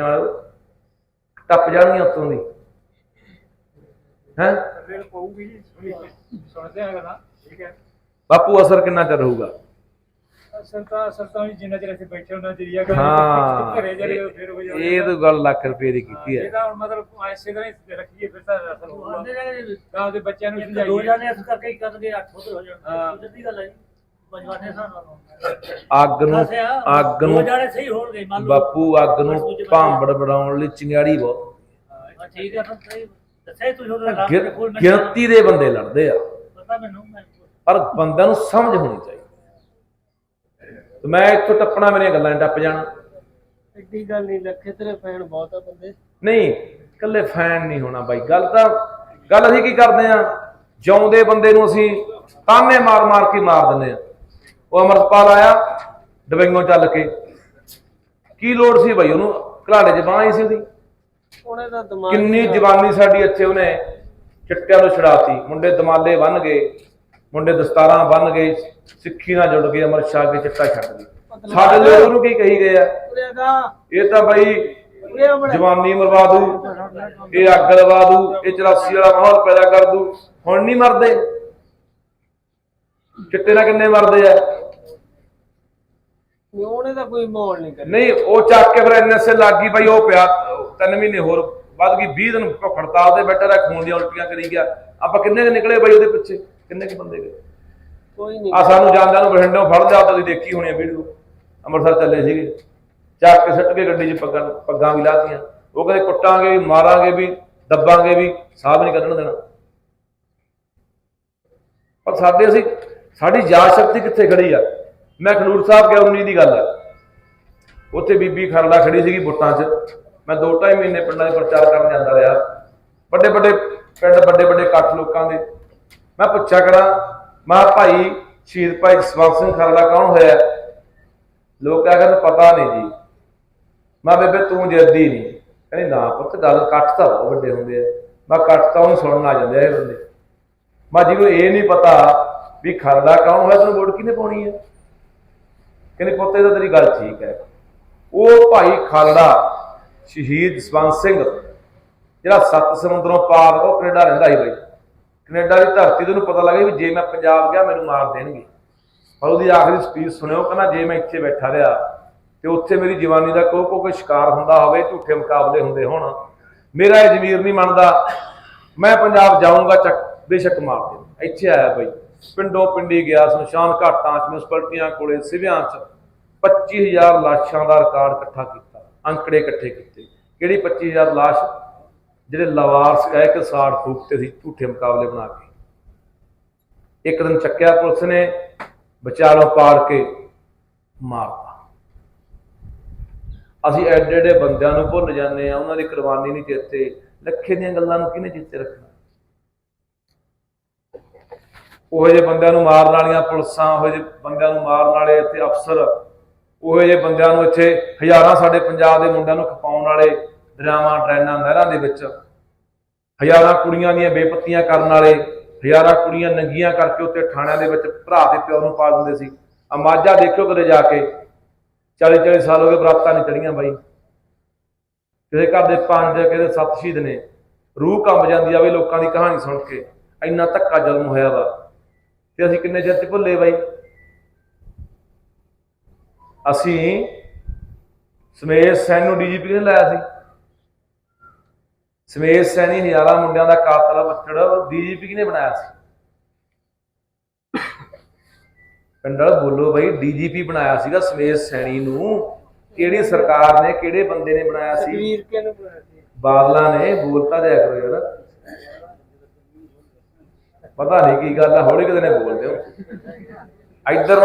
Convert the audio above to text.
ਨਾਲ ਟੱਪ ਜਾਣਗੀਆਂ ਉੱਤੋਂ ਦੀ। ਹੈ? ਰੇਲ ਪਊਗੀ ਜੀ ਸੁਣਦੇ ਆ ਗੱਲਾਂ ਠੀਕ ਹੈ। ਬਾਪੂ ਅਸਰ ਕਿੰਨਾ ਚਿਰ ਰਹੂਗਾ ਅਸਲ ਤਾਂ ਅਸਲ ਤਾਂ ਵੀ ਜਿੰਨਾ ਚਿਰ ਇੱਥੇ ਬੈਠੇ ਉਹਨਾਂ ਚਿਰ ਹੀ ਆ ਹਾਂ। ਘਰੇ ਜਿਹੜੇ ਫਿਰ ਹੋ ਜਾਣਾ ਇਹ ਤਾਂ ਗੱਲ ਲੱਖ ਰੁਪਏ ਦੀ ਕੀਤੀ ਹੈ। ਇਹਦਾ ਹੁਣ ਮਤਲਬ ਐਸੇ ਤਰ੍ਹਾਂ ਹੀ ਰੱਖੀਏ ਫਿਰ ਤਾਂ ਅਸਲ ਹੋਊਗਾ। ਤਾਂ ਉਹਦੇ ਬੱਚਿਆਂ ਨੂੰ ਦੋ ਸਮਝਾਈਏ। ਜਾਣੇ ਇਸ ਕਰਕੇ ਹੀ ਉਧਰ ਹੋ ਹਾਂ। ਜਾਣ ਸਿੱਧੀ ਗੱਲ ਹੈ ਅੱਗ ਨੂੰ ਅੱਗ ਨੂੰ ਜਾਣੇ ਸਹੀ ਹੋਣਗੇ ਮੰਨ ਲਓ। ਬਾਪੂ ਅੱਗ ਨੂੰ ਭਾਂਬੜ ਬਣਾਉਣ ਲਈ ਚਿੰਗਾੜੀ ਬਹੁਤ ਠੀਕ ਹੈ ਤਾਂ ਸਹੀ ਦੱਸਿਆ ਹੀ ਤੁਸੀਂ ਉਹਦਾ ਰਾਮ ਗਿ- ਦੇ ਕੋਲ ਮੈਂ ਗਿਣਤੀ ਦੇ ਬੰਦੇ ਲੜਦੇ ਆ। ਪਤਾ ਮੈਨੂੰ ਮੈਂ ਪਰ ਬੰਦਿਆਂ ਨੂੰ ਸਮਝ ਹੋਣੀ ਚਾਹੀਦੀ ਤੇ ਮੈਂ ਇੱਥੋਂ ਟੱਪਣਾ ਮੇਰੀਆਂ ਗੱਲਾਂ ਟੱਪ ਜਾਣਾ। ਐਡੀ ਗੱਲ ਨਹੀਂ ਲੱਖੇ ਤੇਰੇ ਫੈਨ ਬਹੁਤ ਆ ਬੰਦੇ। ਨਹੀਂ ਇਕੱਲੇ ਫੈਨ ਨਹੀਂ ਹੋਣਾ ਬਾਈ ਗੱਲ ਤਾਂ ਗੱਲ ਅਸੀਂ ਕੀ ਕਰਦੇ ਆ? ਜਿਉਂਦੇ ਬੰਦੇ ਨੂੰ ਅਸੀਂ ਤਾਨੇ ਮਾਰ ਮਾਰ ਕੇ ਮਾਰ ਦਿੰਦੇ ਆ। ਉਹ ਅਮਰਪਾਲ ਆਇਆ ਡਬਿੰਗੋਂ ਚੱਲ ਕੇ। ਕੀ ਲੋੜ ਸੀ ਬਾਈ ਉਹਨੂੰ? ਘਲਾੜੇ 'ਚ ਬਾਂਹ ਆਈ ਸੀ ਉਹਦੀ। ਉਹਨੇ ਦਾ ਦਿਮਾਗ ਕਿੰਨੀ ਜਵਾਨੀ ਸਾਡੀ ਇੱਥੇ ਉਹਨੇ ਚਿੱਟਿਆਂ ਤੋਂ ਛੜਾਤੀ ਮੁੰਡੇ ਦਮਾਲੇ ਬੰਨ ਗਏ ਮੁੰਡੇ ਦਸਤਾਰਾਂ ਬੰਨ ਗਏ ਸਿੱਖੀ ਨਾਲ ਜੁੜ ਗਏ ਅਮਰ ਸ਼ਾਹ ਕੇ ਚਿੱਟਾ ਛੱਡ ਗਏ ਸਾਡੇ ਲੋਕ ਉਹਨੂੰ ਕੀ ਕਹੀ ਗਏ ਆ? ਇਹ ਤਾਂ ਬਾਈ ਜਵਾਨੀ ਮਰਵਾ ਦੂ ਇਹ ਅੱਗ ਲਵਾ ਦੂ ਇਹ 84 ਵਾਲਾ ਮਾਹੌਲ ਪੈਦਾ ਕਰ ਦੂ। ਹੁਣ ਨਹੀਂ ਮਰਦੇ। ਚਿੱਟੇ ਨਾਲ ਕਿੰਨੇ ਮਰਦੇ ਆ? ਤਾਂ ਕੋਈ ਮਾਹੌਲ ਨਹੀਂ ਕਰਿਆ ਨਹੀਂ ਉਹ ਚੱਕ ਕੇ ਫਿਰ ਐਨਐਸਏ ਲੱਗ ਗਈ ਬਾਈ ਉਹ ਪਿਆ। ਤਿੰਨ ਮਹੀਨੇ ਹੋਰ ਵੱਧ ਗਈ 20 ਦਿਨ ਭੁੱਖ ਹੜਤਾਲ ਤੇ ਬੈਠਾ ਰਿਹਾ ਖੂਨ ਦੀਆਂ ਉਲਟੀਆਂ ਕਰੀ ਗਿਆ। ਆਪਾਂ ਕਿੰਨੇ ਕੁ ਨਿਕਲੇ ਬਾਈ ਉਹਦੇ ਪਿੱਛੇ? ਕਿੰਨੇ ਕੁ ਬੰਦੇ ਗਏ? ਕੋਈ ਨਹੀਂ। ਆ ਸਾਨੂੰ ਜਾਂਦਿਆਂ ਨੂੰ ਬਠਿੰਡੋਂ ਫੜ ਲਿਆ ਤੁਸੀਂ ਦੇਖੀ ਹੋਣੀ ਆ ਵੀਡੀਓ ਅੰਮ੍ਰਿਤਸਰ ਚੱਲੇ ਸੀਗੇ। ਚੱਕ ਕੇ ਸੁੱਟ ਕੇ ਗੱਡੀ 'ਚ ਪੱਗਾਂ ਪੱਗਾਂ ਵੀ ਲਾਤੀਆਂ। ਉਹ ਕਹਿੰਦੇ ਕੁੱਟਾਂਗੇ ਵੀ ਮਾਰਾਂਗੇ ਵੀ ਦੱਬਾਂਗੇ ਵੀ ਸਾਹ ਵੀ ਨਹੀਂ ਕੱਢਣ ਦੇਣਾ। ਪਰ ਸਾਡੇ ਅਸੀਂ ਸਾਡੀ ਯਾਦ ਸ਼ਕਤੀ ਕਿੱਥੇ ਖੜੀ ਆ? ਮੈਂ ਖਡੂਰ ਸਾਹਿਬ ਗਿਆ 19 ਦੀ ਗੱਲ ਆ। ਉੱਥੇ ਬੀਬੀ ਖਰੜਾ ਖੜੀ ਸੀਗੀ ਬੁੱਟਾਂ 'ਚ। ਮੈਂ ਦੋ ਢਾਈ ਮਹੀਨੇ ਪਿੰਡਾਂ 'ਚ ਪ੍ਰਚਾਰ ਕਰਨ ਜਾਂਦਾ ਰਿਹਾ। ਵੱਡੇ ਵੱਡੇ ਪਿੰਡ, ਵੱਡੇ ਵੱਡੇ ਇਕੱਠ ਲੋਕਾਂ ਦੇ। ਮੈਂ ਪੁੱਛਿਆ ਕਰਾਂ, ਮਾ ਭਾਈ, ਸ਼ਹੀਦ ਭਾਈ ਜਸਵੰਤ ਸਿੰਘ ਖਰੜਾ ਕੌਣ ਹੋਇਆ? ਲੋਕ ਕਹਿ ਕਹਿੰਦੇ ਪਤਾ ਨਹੀਂ ਜੀ। ਮੈਂ ਬੇਬੇ, ਤੂੰ ਜੱਦੀ ਨਹੀਂ। ਕਹਿੰਦੀ, ਨਾ ਪੁੱਤ, ਗੱਲ ਇਕੱਠ ਤਾਂ ਬਹੁਤ ਵੱਡੇ ਹੁੰਦੇ ਆ। ਮੈਂ ਇਕੱਠ ਤਾਂ ਉਹਨੂੰ ਸੁਣਨ ਆ ਜਾਂਦੇ ਆ ਇਹ ਬੰਦੇ। ਮੈਂ ਜਿਹਨੂੰ ਇਹ ਨਹੀਂ ਪਤਾ ਵੀ ਖਰੜਾ ਕੌਣ ਹੋਇਆ, ਤੈਨੂੰ ਵੋਟ ਕਿਹਨੇ ਪਾਉਣੀ ਹੈ ਕਹਿੰਦੇ, ਪੁੱਤ, ਇਹ ਤਾਂ ਤੇਰੀ ਗੱਲ ਠੀਕ ਹੈ। ਉਹ ਭਾਈ ਖਾਲੜਾ, ਸ਼ਹੀਦ ਜਸਵੰਤ ਸਿੰਘ, ਜਿਹੜਾ ਸੱਤ ਸਮੁੰਦਰੋਂ ਪਾਰ, ਉਹ ਕੈਨੇਡਾ ਰਹਿੰਦਾ ਸੀ ਬਾਈ। ਕੈਨੇਡਾ ਦੀ ਧਰਤੀ ਤੇ ਉਹਨੂੰ ਪਤਾ ਲੱਗਿਆ ਵੀ ਜੇ ਮੈਂ ਪੰਜਾਬ ਗਿਆ, ਮੈਨੂੰ ਮਾਰ ਦੇਣਗੇ। ਪਰ ਉਹਦੀ ਆਖਰੀ ਸਪੀਚ ਸੁਣਿਓ, ਕਹਿੰਦਾ ਜੇ ਮੈਂ ਇੱਥੇ ਬੈਠਾ ਰਿਹਾ, ਤੇ ਉੱਥੇ ਮੇਰੀ ਜਵਾਨੀ ਦਾ ਕੋਈ ਕੋਈ ਸ਼ਿਕਾਰ ਹੁੰਦਾ ਹੋਵੇ, ਝੂਠੇ ਮੁਕਾਬਲੇ ਹੁੰਦੇ ਹੋਣ। ਮੇਰਾ ਇਹ ਜ਼ਮੀਰ ਨਹੀਂ ਮੰਨਦਾ। ਮੈਂ ਪੰਜਾਬ ਜਾਊਂਗਾ, ਚੱਕ, ਬੇਸ਼ੱਕ ਮਾਰ ਦੇ ਇੱਥੇ ਆਇਆ ਬਾਈ। ਪਿੰਡੋਂ ਪਿੰਡੀ ਗਿਆ ਸ਼ਮਸ਼ਾਨ ਘਾਟਾਂ ਚ ਮਿਊਨਿਸਪਲਟੀਆਂ ਕੋਲੇ, ਸਿਵਿਆਂ ਚ। 25000 ਲਾਸ਼ਾਂ ਦਾ ਰਿਕਾਰਡ ਇਕੱਠਾ ਕੀਤਾ, ਅੰਕੜੇ ਇਕੱਠੇ ਕੀਤੇ। ਕਿਹੜੀ 25000 ਲਾਸ਼? ਜਿਹੜੇ ਲਵਾਰਸ ਕਹਿ ਕੇ ਸਾੜ ਫੂਕਤੇ ਸੀ, ਝੂਠੇ ਮੁਕਾਬਲੇ ਬਣਾ ਕੇ। ਇੱਕ ਦਿਨ ਚੱਕਿਆ ਪੁਲਿਸ ਨੇ, ਵਿਚਾਲੋਂ ਪਾੜ ਕੇ ਮਾਰਤਾ। ਅਸੀਂ ਐਡੇ ਐਡੇ ਬੰਦਿਆਂ ਨੂੰ ਭੁੱਲ ਜਾਂਦੇ ਆ ਉਹਨਾਂ ਦੀ ਕੁਰਬਾਨੀ ਨਹੀਂ ਚੇਤੇ ਲੱਖੇ ਦੀਆਂ ਗੱਲਾਂ ਨੂੰ ਕਿਹਨੇ ਚੇਤੇ ਰੱਖਣਾ? ਉਹ ਜਿਹੇ ਬੰਦਿਆਂ ਨੂੰ ਮਾਰਨ ਵਾਲੀਆਂ ਪੁਲਿਸਾਂ, ਉਹ ਜਿਹੇ ਬੰਦਿਆਂ ਨੂੰ ਮਾਰਨ ਵਾਲੇ ਇੱਥੇ ਅਫਸਰ ਉਹ ਜਿਹੇ ਬੰਦਿਆਂ ਨੂੰ ਇੱਥੇ ਹਜ਼ਾਰਾਂ ਸਾਡੇ ਪੰਜਾਬ ਦੇ ਮੁੰਡਿਆਂ ਨੂੰ ਖਪਾਉਣ ਵਾਲੇ ਦਰਿਆਵਾਂ ਡਰੈਨਾਂ ਨਹਿਰਾਂ ਦੇ ਵਿੱਚ। ਹਜ਼ਾਰਾਂ ਕੁੜੀਆਂ ਦੀਆਂ ਬੇਪੱਤੀਆਂ ਕਰਨ ਵਾਲੇ, ਹਜ਼ਾਰਾਂ ਕੁੜੀਆਂ ਨੰਗੀਆਂ ਕਰਕੇ ਉੱਤੇ ਥਾਣਿਆਂ ਦੇ ਵਿੱਚ ਭਰਾ ਦੇ ਪਿਓ ਨੂੰ ਪਾ ਦਿੰਦੇ ਸੀ। ਆ ਦੇਖਿਓ ਕਦੇ ਜਾ ਕੇ। 40 40 ਸਾਲ ਹੋ ਗਏ ਬਰਾਤਾਂ ਨਹੀਂ ਚੜੀਆਂ ਬਾਈ। ਕਿਸੇ ਘਰ ਦੇ ਪੰਜ, ਕਿਸੇ ਸੱਤ ਸ਼ਹੀਦ ਨੇ। ਰੂਹ ਕੰਬ ਜਾਂਦੀ ਆ ਵੀ ਲੋਕਾਂ ਦੀ ਕਹਾਣੀ ਸੁਣ ਕੇ। ਇੰਨਾ ਧੱਕਾ ਜ਼ੁਲਮ ਹੋਇਆ ਵਾ। ਤੇ ਅਸੀਂ ਕਿੰਨੇ ਚਿਰ ਚ ਭੁੱਲੇ ਬਾਈ? ਅਸੀਂ ਸਮੇਤ ਸੈਨ ਨੂੰ ਡੀਜੀਪੀ ਨੇ ਲਾਇਆ ਸੀ? ਸਮੇਤ ਸੈਣੀ ਹਜ਼ਾਰਾਂ ਮੁੰਡਿਆਂ ਦਾ ਕਾਤਲ ਬੱਚੜ ਡੀਜੀਪੀ ਨੇ ਬਣਾਇਆ ਸੀ? ਪਿੰਡਲ ਬੋਲੋ ਬਈ ਡੀਜੀਪੀ ਬਣਾਇਆ ਸੀਗਾ ਸਮੇਤ ਸੈਣੀ ਨੂੰ। ਕਿਹੜੀ ਸਰਕਾਰ ਨੇ ਕਿਹੜੇ ਬੰਦੇ ਨੇ ਬਣਾਇਆ ਸੀ? ਵੀਰ ਕੇ ਨੂੰ ਬਣਾਇਆ ਸੀ? ਬਾਦਲਾਂ ਨੇ ਬੋਲਤਾ ਦਿਆ ਕਰੋ ਯਾਰ। ਪਤਾ ਨਹੀਂ ਕੀ ਗੱਲ ਆ ਹੌਲੀ ਕਿਤੇ ਨੇ ਬੋਲਦੇ ਹੋ ਇੱਧਰ